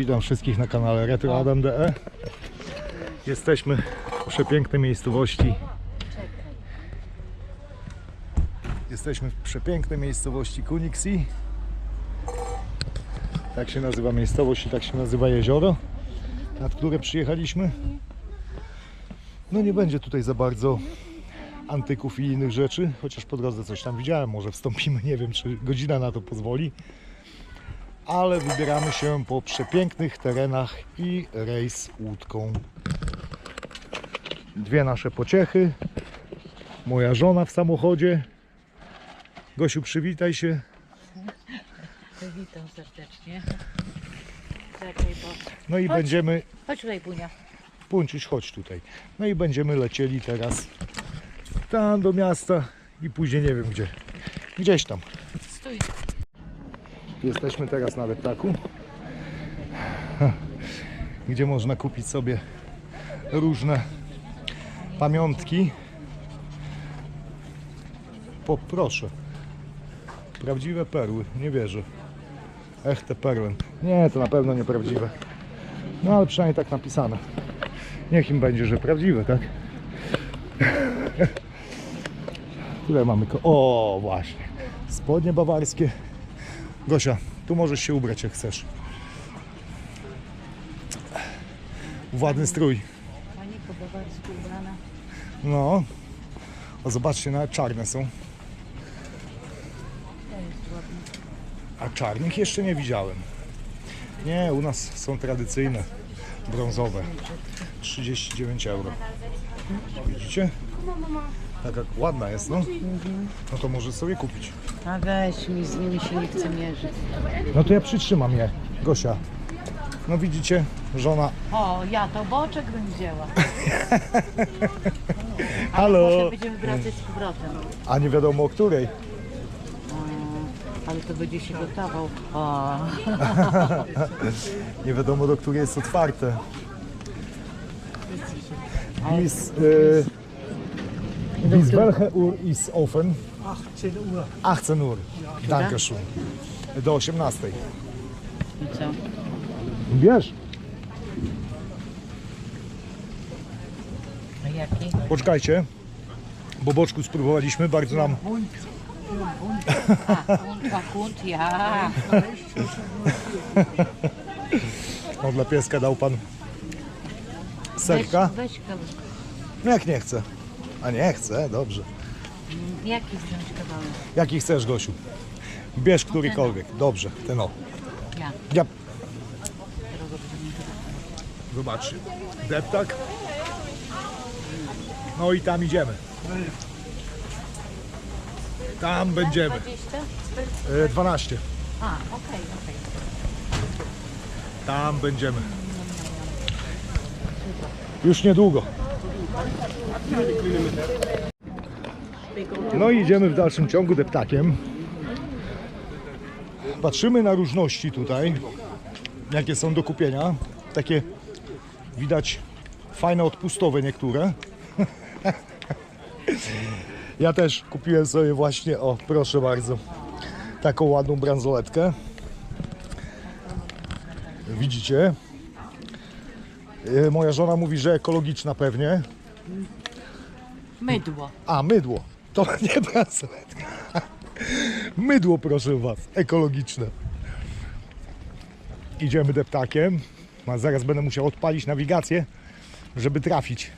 Witam wszystkich na kanale RetroAdam.de Jesteśmy w przepięknej miejscowości. Jesteśmy w przepięknej miejscowości Kuniksi Tak się nazywa miejscowość i tak się nazywa jezioro nad które przyjechaliśmy. No nie będzie tutaj za bardzo antyków i innych rzeczy, chociaż po drodze coś tam widziałem, może wstąpimy, nie wiem czy godzina na to pozwoli ale wybieramy się po przepięknych terenach i rejs łódką. Dwie nasze pociechy. Moja żona w samochodzie. Gosiu, przywitaj się. Witam serdecznie. Bo... No i Chodź. będziemy. Chodź tutaj, Bunia. Puncić, chodź tutaj. No i będziemy lecieli teraz tam do miasta i później nie wiem gdzie. Gdzieś tam. Stój. Jesteśmy teraz na Leptaku, gdzie można kupić sobie różne pamiątki. Poproszę. Prawdziwe perły, nie wierzę. Echte perły. Nie, to na pewno nieprawdziwe. No ale przynajmniej tak napisane. Niech im będzie, że prawdziwe, tak? Tutaj mamy. O, właśnie. Spodnie bawarskie. Gosia, tu możesz się ubrać jak chcesz. Ładny strój. Pani po bawarsku ubrana. No. O, zobaczcie, nawet czarne są. To jest ładna. A czarnych jeszcze nie widziałem. Nie, u nas są tradycyjne, brązowe. 39 euro. Widzicie? Taka ładna jest, no. No to może sobie kupić. A weź mi, z nimi się nie chce mierzyć. No to ja przytrzymam je, Gosia. No widzicie, żona. O, ja to boczek bym wzięła. Halo! Może będziemy wracać z powrotem. A nie wiadomo o której. Ale to będzie się gotował. O, Nie wiadomo do której jest otwarte. Bis, y, bis welche Uhr ist offen? 18 Uhr. 18 Uhr. Dankeschön. Do 18. i co? Bierz. A jaki? Poczekajcie, bo boczku spróbowaliśmy, bardzo nam A, kunt, a kunt, ja. no, dla pieska dał pan serka. weź. No jak nie chce. A nie chce, dobrze. Jaki wziąć kawałek? Jaki chcesz, Gosiu? Bierz którykolwiek. Dobrze, ten o. Ja. Ja. Zobaczcie. Deptak. No i tam idziemy. Tam będziemy. 20? E, 12. A, okej, okej. Tam będziemy. Już niedługo. No i idziemy w dalszym ciągu deptakiem. Patrzymy na różności tutaj, jakie są do kupienia. Takie widać fajne odpustowe niektóre. Ja też kupiłem sobie właśnie, o proszę bardzo, taką ładną bransoletkę. Widzicie? E, Moja żona mówi, że ekologiczna pewnie. Mydło. A, mydło. To nie bransoletka. Mydło, proszę was, ekologiczne. Idziemy deptakiem. A zaraz będę musiał odpalić nawigację, żeby trafić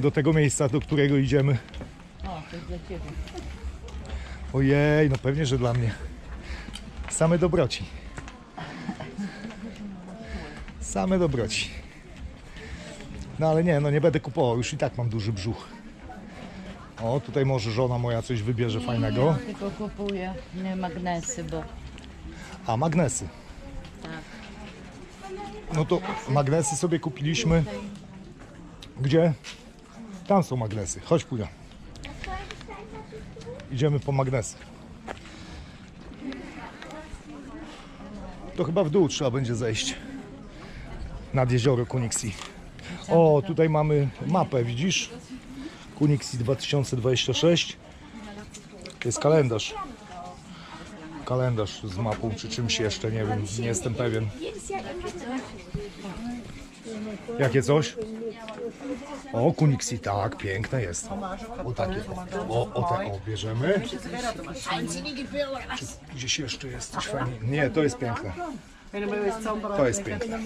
do tego miejsca, do którego idziemy. O, to jest dla Ciebie. Ojej, no pewnie, że dla mnie. Same dobroci. Same dobroci. No ale nie, no nie będę kupował, już i tak mam duży brzuch. O, tutaj może żona moja coś wybierze fajnego. Ja tylko kupuję nie, magnesy, bo A, magnesy. No to magnesy sobie kupiliśmy. Gdzie? Tam są magnesy. Chodź, Puja. Idziemy po magnesy. To chyba w dół trzeba będzie zejść. Nad jezioro Kuniksi. O, tutaj mamy mapę, widzisz? Kuniksi 2026. To jest kalendarz. kalendarz z mapą czy czymś jeszcze, nie wiem, nie jestem pewien. Jakie coś? O, Kunixi, tak, piękne jest. O takie, o, o te, o, bierzemy. Gdzieś jeszcze jest coś fajnie? Nie, to jest piękne. To jest piękne.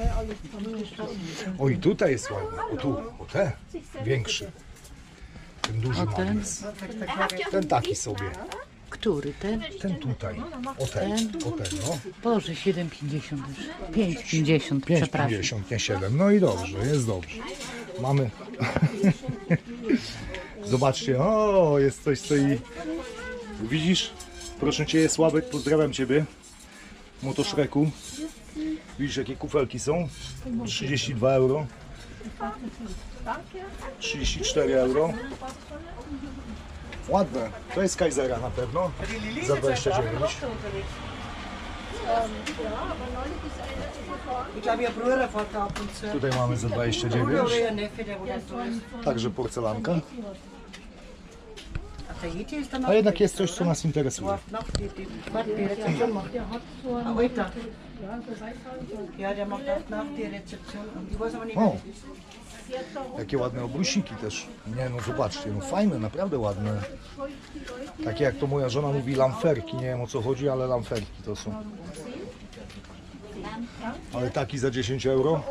O, i tutaj jest ładny. O tu, o te, większy. Ten duży magnes. Ten taki sobie. Który ten? Ten tutaj. O ten, o ten, no. Boże, 7,50 już. 5,50, przepraszam. 5,50, nie 7. No i dobrze, jest dobrze. Mamy. Zobaczcie, o, jest coś, co i. Widzisz? Proszę cię, Sławek, pozdrawiam ciebie. Motoszreku. Widzisz, jakie kufelki są? 32 euro. 34 euro. Ładne. To jest Kaisera na pewno. Za 29. Ich glaube, ihr Bruder fährt da ab und zu. Tutaj mamy za 29. Oder ihr A jednak jest coś, co nas interesuje. O, jakie ładne obrusiki też. Nie no, zobaczcie, no fajne, naprawdę ładne. Takie jak to moja żona mówi, lamferki. Nie wiem o co chodzi, ale lamferki to są. Ale taki za 10 euro,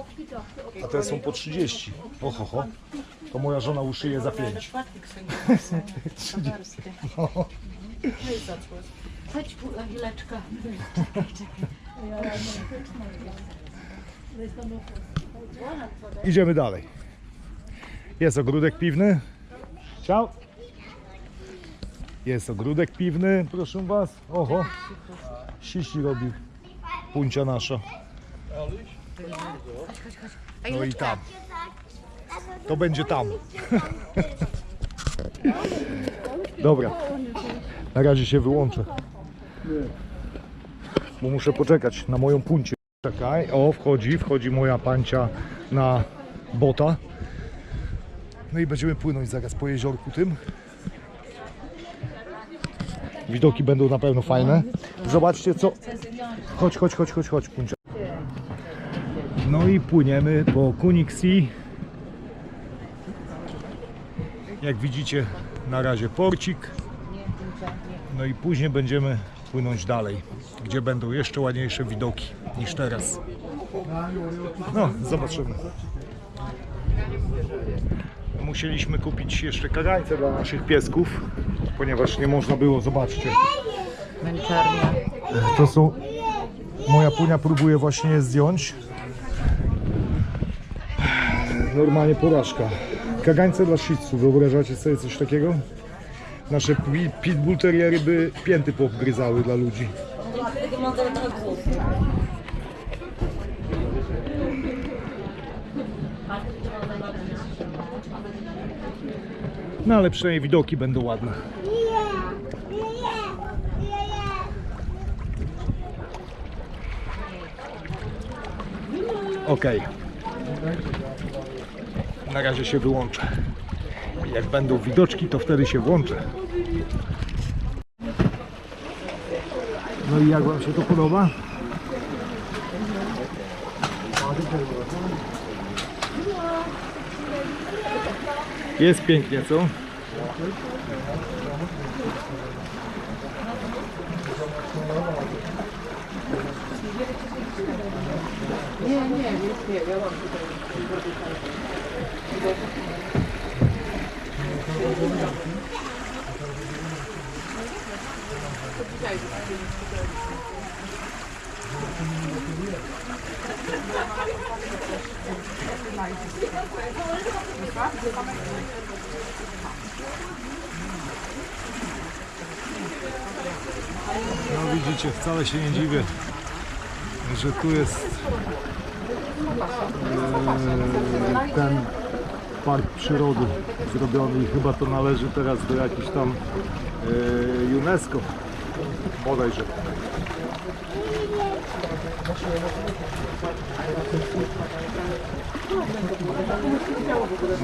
a te są po 30. Oho, ho. To moja żona uszyje za 5. Schwartig sind. No. Chodź, chwileczkę. Idziemy dalej. Jest ogródek piwny. Ciao. Jest ogródek piwny, proszę was. Oho. Sisi robi puncia nasza. No i tam. To będzie tam. Dobra. Na razie się wyłączę. Bo muszę poczekać na moją puncię. Czekaj, o wchodzi, wchodzi moja pancia na bota. No i będziemy płynąć zaraz po jeziorku tym. Widoki będą na pewno fajne. Zobaczcie co... Chodź, chodź, chodź, chodź, chodź, puncia. No i płyniemy po Kunixi. Jak widzicie, na razie porcik. No i później będziemy płynąć dalej, gdzie będą jeszcze ładniejsze widoki niż teraz. No, zobaczymy. Musieliśmy kupić jeszcze kagańce dla naszych piesków, ponieważ nie można było, zobaczcie. Męczarnia. To są. Moja punia próbuje właśnie je zdjąć. Normalnie porażka. Kagańce dla shih wyobrażacie sobie coś takiego? Nasze pi- pitbull terriery by pięty poobgryzały dla ludzi. No ale przynajmniej widoki będą ładne. Ok. Na razie się wyłączę. Jak będą widoczki, to wtedy się włączę. No i jak Wam się to podoba? Jest pięknie, co? No widzicie, wcale się nie dziwię, że tu jest e, ten park przyrody zrobiony i chyba to należy teraz do jakichś tam yy, UNESCO bodajże.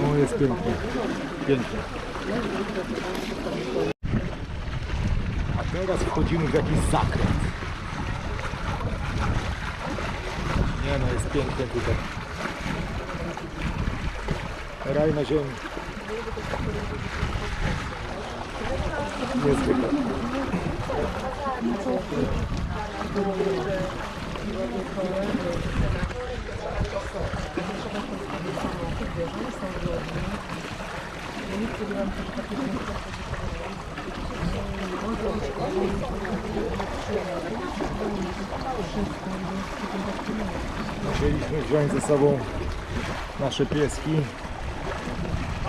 No jest pięknie, pięknie. A teraz wchodzimy w jakiś zakręt. Nie no, jest pięknie tutaj. Raj na ziemi. Niezwykle. Musieliśmy wziąć ze sobą nasze pieski,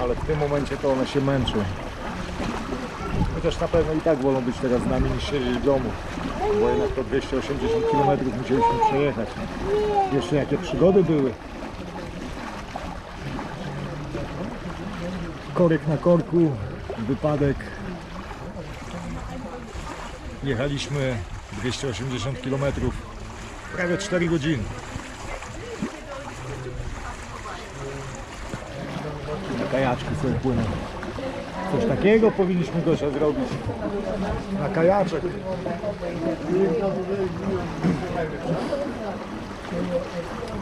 ale w tym momencie to one się męczą. Chociaż na pewno i tak wolą być teraz z nami niż siedzieć w domu, bo jednak to 280 km musieliśmy przejechać. Jeszcze jakie przygody były. Korek na korku, wypadek. Jechaliśmy 280 km, prawie 4 godziny. Na kajaczku sobie płyną. Coś takiego powinniśmy Gosia zrobić. Na kajaczek.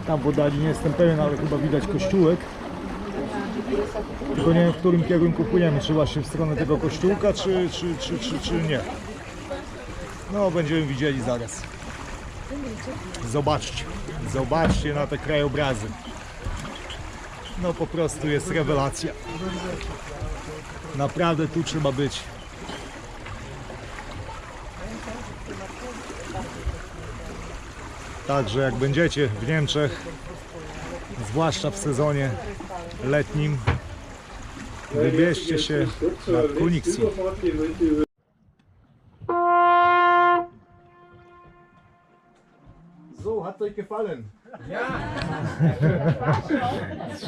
Tam w oddali nie jestem pewien, ale chyba widać kościółek. Tylko nie wiem w którym kierunku płyniemy. Czy właśnie w stronę tego kościółka, czy, czy, czy, czy, czy nie. No, będziemy widzieli zaraz. Zobaczcie. Zobaczcie na te krajobrazy. No po prostu jest rewelacja. Naprawdę tu trzeba być. Także jak będziecie w Niemczech, zwłaszcza w sezonie letnim, wybierzcie się nad Kunigsee. So, hat euch gefallen?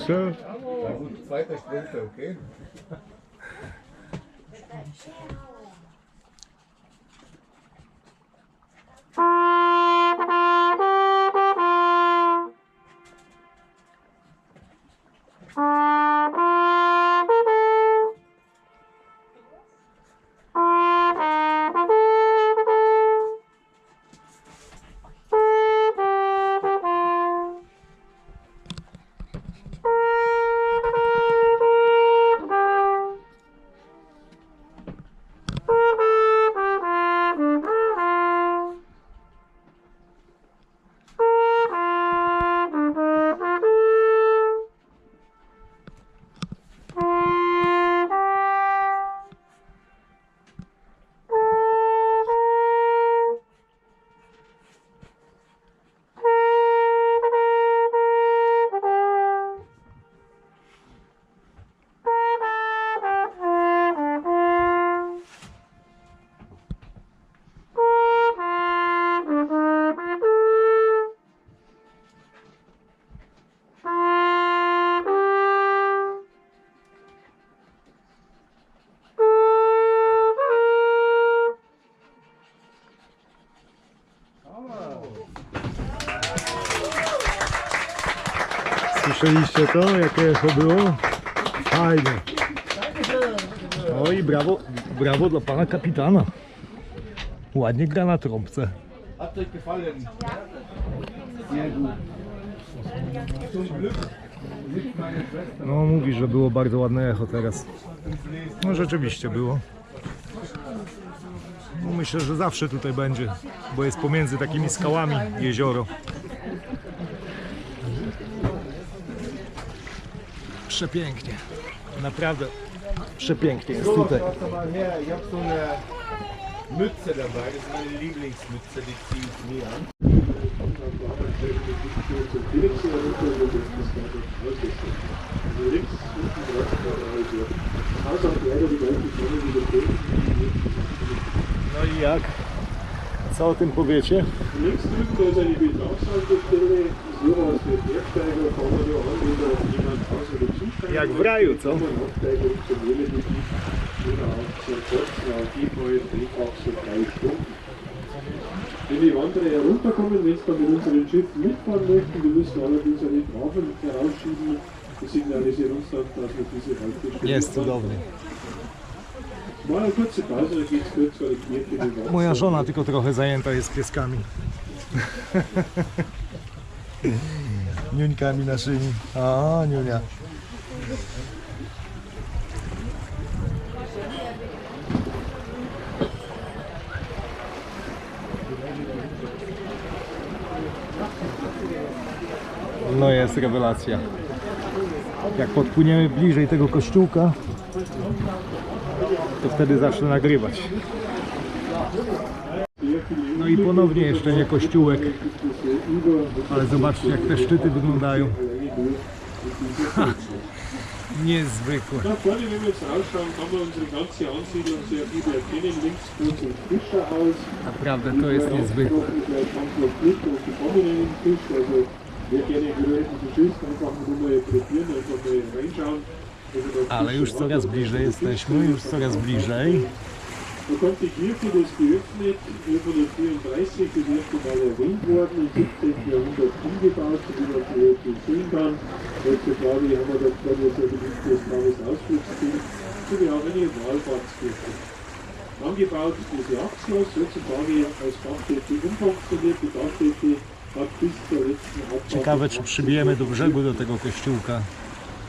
Schön. Ja gut, zweiter Sprinter, okay? Słyszeliście to? Jakie echo było? Fajne. Oj, brawo, brawo dla pana kapitana. Ładnie gra na trąbce. No mówi, że było bardzo ładne echo teraz. No rzeczywiście było. No, myślę, że zawsze tutaj będzie, bo jest pomiędzy takimi skałami jezioro. Przepięknie. Naprawdę przepięknie jest tutaj. schaut mal her, ich habe so eine Mütze dabei. Das ist meine Lieblingsmütze, die ziehe ich nie an. No i jak? Co o tym powiecie? Jak w raju, co? Wenn die Wanderer herunterkommen, wenn sie dann mit unseren Schiffen mitfahren möchten, wir müssen allerdings eine Tafel herausschieben, die signalisiert uns dann, dass wir diese Haltestelle Jest cudownie. Moja żona tylko trochę zajęta jest pieskami. Niuńkami naszymi. A, Niunia. No jest rewelacja. Jak podpłyniemy bliżej tego kościółka, wtedy zacznę nagrywać. No i ponownie jeszcze nie kościółek, ale zobaczcie jak te szczyty wyglądają. Ha, niezwykłe. Wir Naprawdę to jest niezwykłe. wer gerne geröhrten Fisch isst, einfach nur mal probieren, einfach mal reinschauen. Ale już coraz bliżej jesteśmy, już coraz bliżej. Die Kirche, das geöffnet, 1134, das erste Mal erwähnt worden, im 17. Jahrhundert umgebaut, so wie man sie heute sehen kann. Heutzutage haben wir das dann jetzt ein beliebtes kleines Ausflugsziel, sowie auch eine Wallfahrtskirche. Angebaut das Jagdschloss, heutzutage als Dachstätte umfunktioniert. Die Abfahrt Ciekawe czy przybijemy do brzegu do tego kościółka.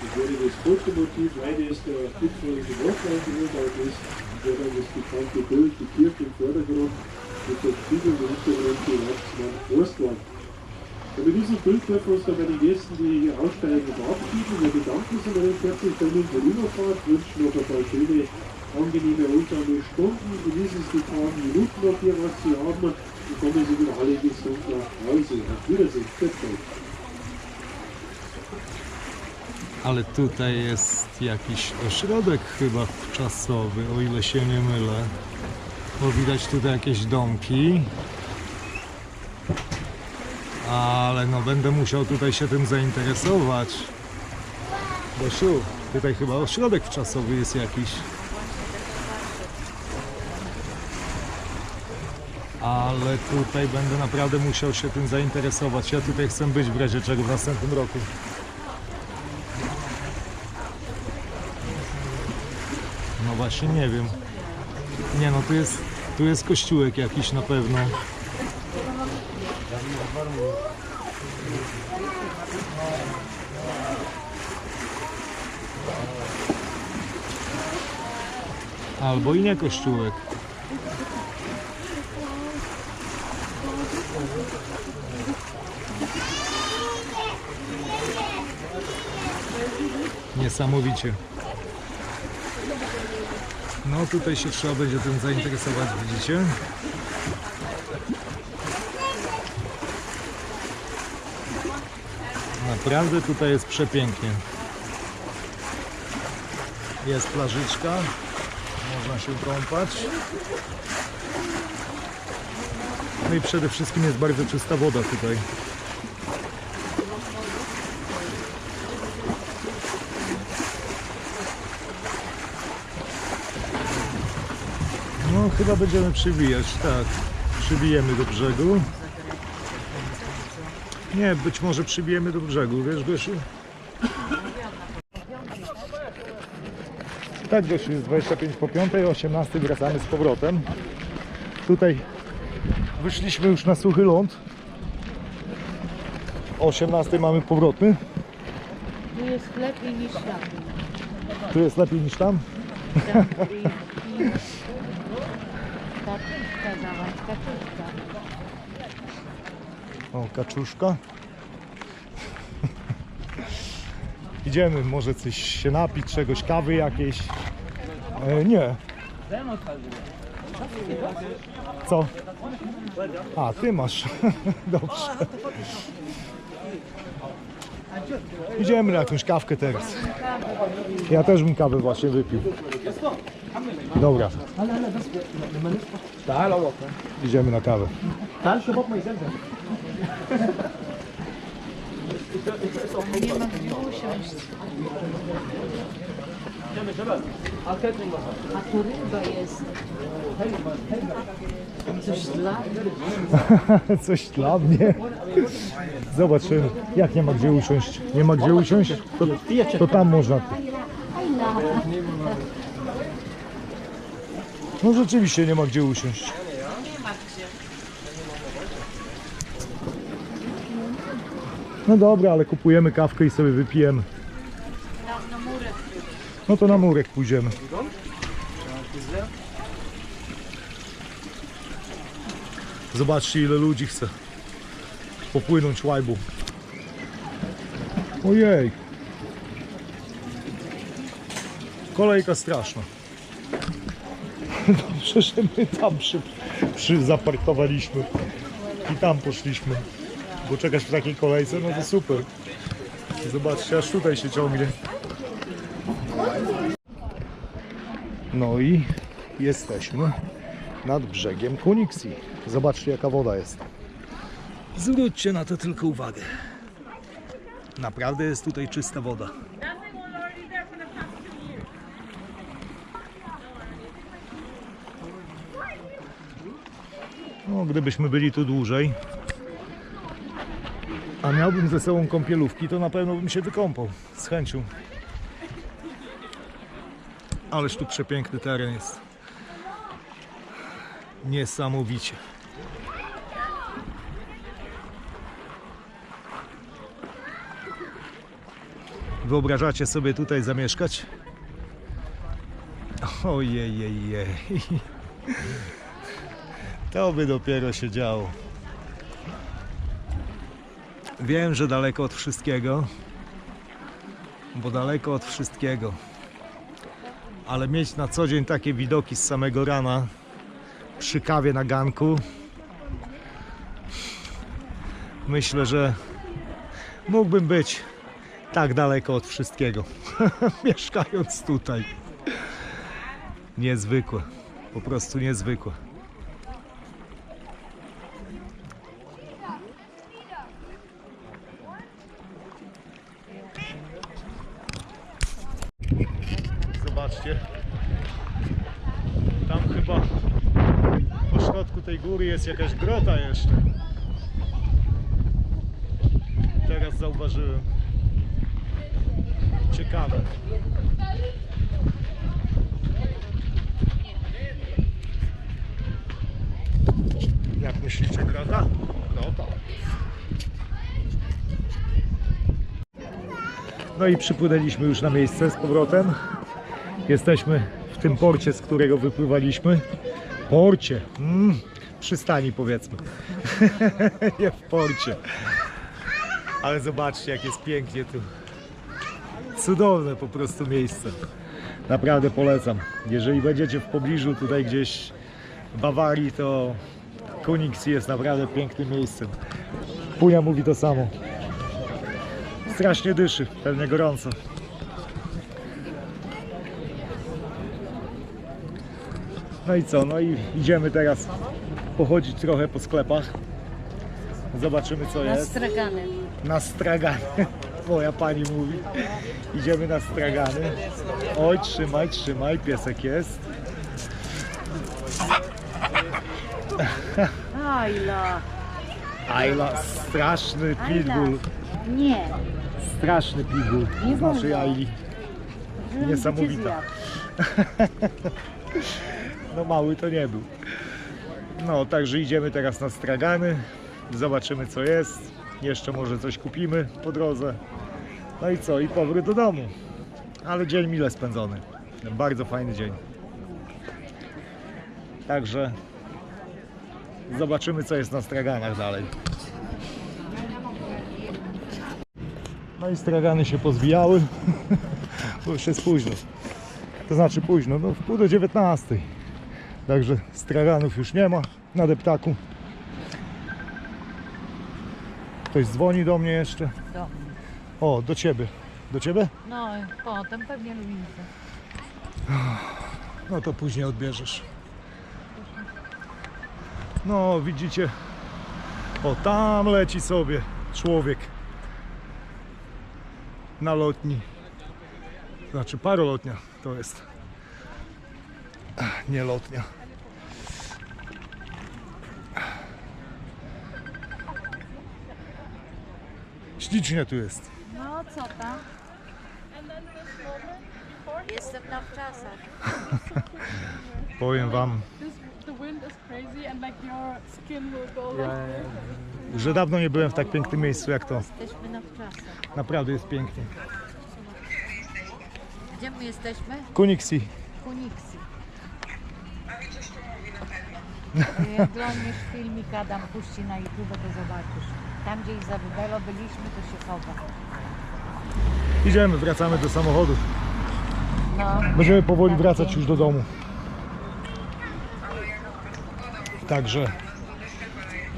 sehen kann. Das wäre das Fotomotiv. Leider ist der gipfelige Nordrhein gewählt, aber das wäre dann das bekannte Bild, die Kirche im Vordergrund mit der Spiegel im Hintergrund die Weihnachtsmann Forstwand. Und mit diesem Bild dürfen wir uns dann den Gästen, die hier aussteigen, verabschieden. Wir bedanken uns an herzlich für die Überfahrt, wünschen noch ein paar schöne, angenehme, ruhige Stunden. Genießen Sie die paar Minuten noch hier, was Sie haben und kommen Sie wieder alle gesund nach Hause. Auf Wiedersehen. Tschüss. Ale tutaj jest jakiś ośrodek chyba czasowy, o ile się nie mylę. Bo widać tutaj jakieś domki. Ale no będę musiał tutaj się tym zainteresować. Bosiu, tutaj chyba ośrodek czasowy jest jakiś. Ale tutaj będę naprawdę musiał się tym zainteresować. Ja tutaj chcę być w razie czego w następnym roku. No właśnie nie wiem. Nie no, tu jest, tu jest kościółek jakiś na pewno. Albo i nie kościółek. Niesamowicie. No tutaj się trzeba będzie tym zainteresować, widzicie? Naprawdę tutaj jest przepięknie. Jest plażyczka, można się kąpać. No i przede wszystkim jest bardzo czysta woda tutaj. No chyba będziemy przybijać, tak. Przybijemy do brzegu. Nie, być może przybijemy do brzegu, wiesz Gosiu? Tak Gosiu, jest 25 po 5, 18 wracamy z powrotem. Tutaj wyszliśmy już na suchy ląd. O 18 mamy powrotny. Tu jest lepiej niż tam. Tu jest lepiej niż tam. I... Kaczuszka, zobacz, kaczuszka. O, kaczuszka. Idziemy, może coś się napić, czegoś, kawy jakiejś. E, nie. Co? A, ty masz. Dobrze. Idziemy na jakąś kawkę teraz. Ja też bym kawę właśnie wypił. Dobra. Idziemy na kawę. Nie ma gdzie usiąść. A tu ryba jest. Coś dla. Coś dla mnie. Zobaczymy. Jak nie ma gdzie usiąść? Nie ma gdzie usiąść? To, to tam można. No rzeczywiście nie ma gdzie usiąść. No dobra, ale kupujemy kawkę i sobie wypijemy. No to na murek pójdziemy. Zobaczcie ile ludzi chce popłynąć łajbą. Ojej. Kolejka straszna. Dobrze, że my tam przy, przy zaparkowaliśmy i tam poszliśmy. Bo czekać w takiej kolejce, no to super. Zobaczcie, aż tutaj się ciągnie. No i jesteśmy nad brzegiem Kuniksi. Zobaczcie jaka woda jest. Zwróćcie na to tylko uwagę. Naprawdę jest tutaj czysta woda. No, gdybyśmy byli tu dłużej, a miałbym ze sobą kąpielówki, to na pewno bym się wykąpał z chęcią. Ależ tu przepiękny teren jest. Niesamowicie. Wyobrażacie sobie tutaj zamieszkać? Ojej, To by dopiero się działo. Wiem, że daleko od wszystkiego, bo daleko od wszystkiego. Ale mieć na co dzień takie widoki z samego rana przy kawie na ganku. Myślę, że mógłbym być tak daleko od wszystkiego, mieszkając tutaj. Niezwykłe, po prostu niezwykłe. Zobaczcie, tam chyba po środku tej góry jest jakaś grota jeszcze. Teraz zauważyłem. Ciekawe. Jak myślicie, grota? Grota. No i przypłynęliśmy już na miejsce z powrotem. Jesteśmy w tym porcie, z którego wypływaliśmy. Porcie. Mm, przystani powiedzmy. Nie w porcie. Ale zobaczcie, jak jest pięknie tu. Cudowne po prostu miejsce. Naprawdę polecam. Jeżeli będziecie w pobliżu tutaj gdzieś w Bawarii, to Konigsee jest naprawdę pięknym miejscem. Punia mówi to samo. Strasznie dyszy, pewnie gorąco. No i co? No i idziemy teraz pochodzić trochę po sklepach. Zobaczymy co Na jest. stragany. Na stragany. Moja pani mówi. Idziemy na stragany. Oj, trzymaj, trzymaj, piesek jest. Ajla. Ayla, straszny pitbull. Nie. Straszny pitbull. Nie Z naszej wolno. Cię Niesamowita. No mały to nie był. No, także idziemy teraz na stragany. Zobaczymy co jest. Jeszcze może coś kupimy po drodze. No i co? I powrót do domu. Ale dzień mile spędzony. Bardzo fajny dzień. Także zobaczymy co jest na straganach dalej. No i stragany się pozwijały. Bo już jest późno. To znaczy późno, no w pół do 19. Także straganów już nie ma na deptaku. Ktoś dzwoni do mnie jeszcze. Do. O, do ciebie. Do ciebie? No, potem pewnie Luisa. No to później odbierzesz. No, widzicie? O, tam leci sobie człowiek. na lotni. Znaczy parolotnia to jest. Nie lotnia. Ślicznie tu jest. No co tam? Jestem na wczasach. Powiem wam, że dawno nie byłem w tak pięknym miejscu jak to. Jesteśmy na wczasach. Naprawdę jest pięknie. Gdzie my jesteśmy? Kuniksi. Kuniksi. Jak oglądasz filmik Adam puści na YouTube, to zobaczysz. Tam gdzie Izabelo byliśmy, to się chowa. Idziemy, wracamy do samochodu. No. Będziemy powoli wracać już do domu. Także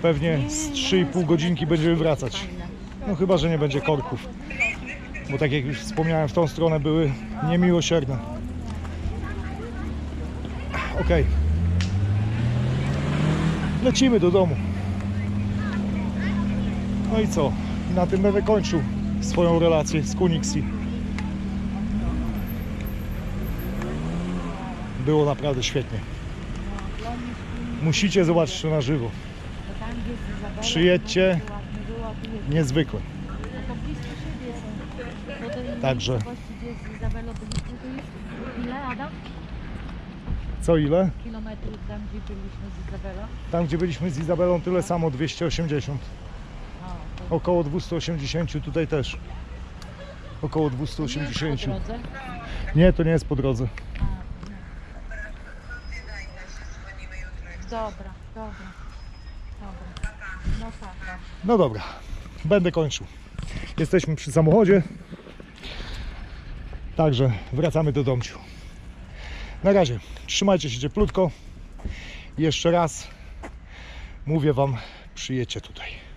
pewnie z 3,5 godzinki będziemy wracać. No chyba, że nie będzie korków. Bo tak jak już wspomniałem, w tą stronę były niemiłosierne. Okej. Lecimy do domu. No i co? Na tym będę kończył swoją relację z Kuniksi. Było naprawdę świetnie. Musicie zobaczyć to na żywo. Przyjedźcie. Niezwykłe. Także. ile Adam? Co ile? Kilometrów tam, gdzie byliśmy z Izabelo? Tam gdzie byliśmy z Izabelą tyle samo 280. O, to Około 280 tutaj też. Około 280. po drodze. Nie, to nie jest po drodze. A. Dobra, dobra. Dobra. No tak, tak. No dobra, będę kończył. Jesteśmy przy samochodzie. Także wracamy do domciu. Na razie, trzymajcie się cieplutko. Jeszcze raz mówię Wam, przyjedźcie tutaj.